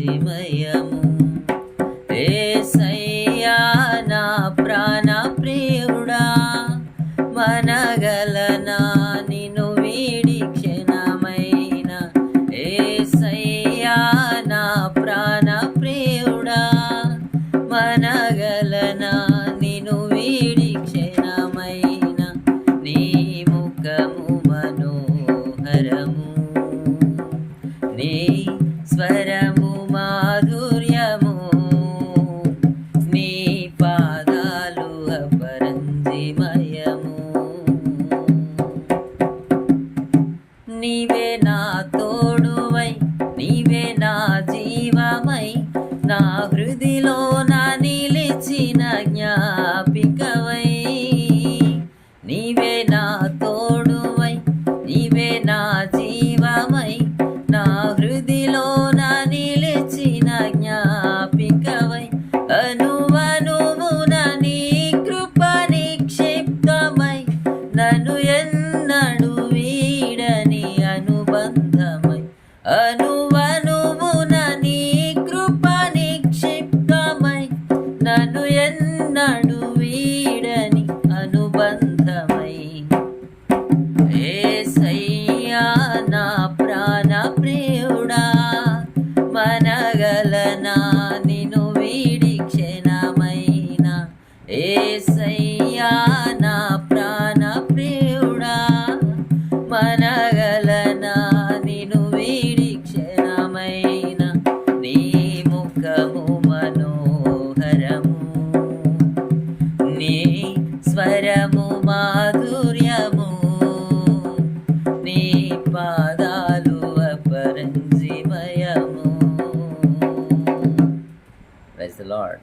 అపరంజిమయము ఏసయ్యా నా ప్రాణ ప్రియుడా మనగలనా నిను వీడి క్షణమైన. ఏసయ్యా నా ప్రాణ ప్రియుడా మనగలనా అపరంజిమయము నీవే నా తోడువై నీవే నా జీవమై నా హృదిలో నా నిలిచిన జ్ఞాపికవై. నీవే నా తోడువై నీవే నా జీవమై నా హృదిలో నా నిలిచిన జ్ఞా నన్ను ఎన్నడు వీడని అనుబంధమై అనువనువున నీ కృప నిక్షిప్తమై నన్ను ఎన్నడు వీడని అనుబంధమై. ఏసయ్యా నా ప్రాణ ప్రియుడా మనగలనా నిన్ను వీడి క్షణమైన. ఏసయ్యా చూపనగలనా నిను వీడి క్షణమైన నీ ముఖము మనోహరము. నీ స్వరము మాధుర్యము. నీ పాదాలు అపరంజిమయము. Praise the Lord.